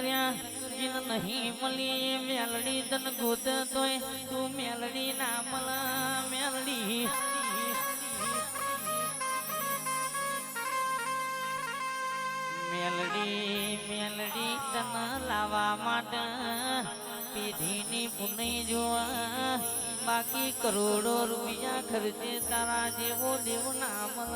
કર્યા જીન નહીં મળી મેલડી તન ગોત તોય, તું મેલડી ના મળ મેલડી. મેલડી મેલડી તન લાવવા માટે પેઢીની પુનઈ જોવા. બાકી કરોડો રૂપિયા ખર્ચે તારા જેવો દેવ ના મળ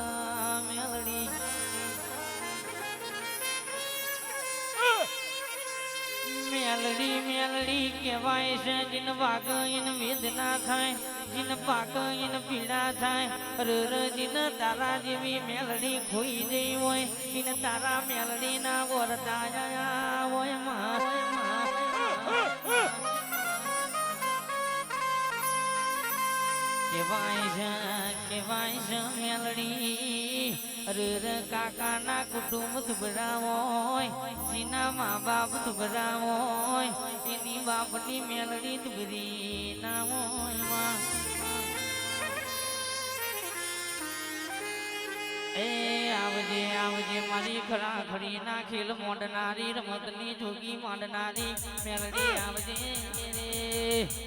મેલડી મેલડી કહેવાય છે, જીન વાગ ઇન વેદના થાય, જીન પાક ઇન પીડા થાય રર જીન તારા જેવી મેલડી ખોઈ જઈ હોય ઇન તારા મેલડી ના વરતા જયા હોય. કહેવાય છે કહેવાય છે, મેલડી રર કાકાના કુટુંબ દુબળા હોય જીના મા બાપ હોય એની બાપની મેલડી દુબરી ના હોય એ આવજે આવજે, મારી ખરા ખરી ના ખેલ મોડનારી, રમતની જોગી માંડનારી, મેલડી આવજે રે.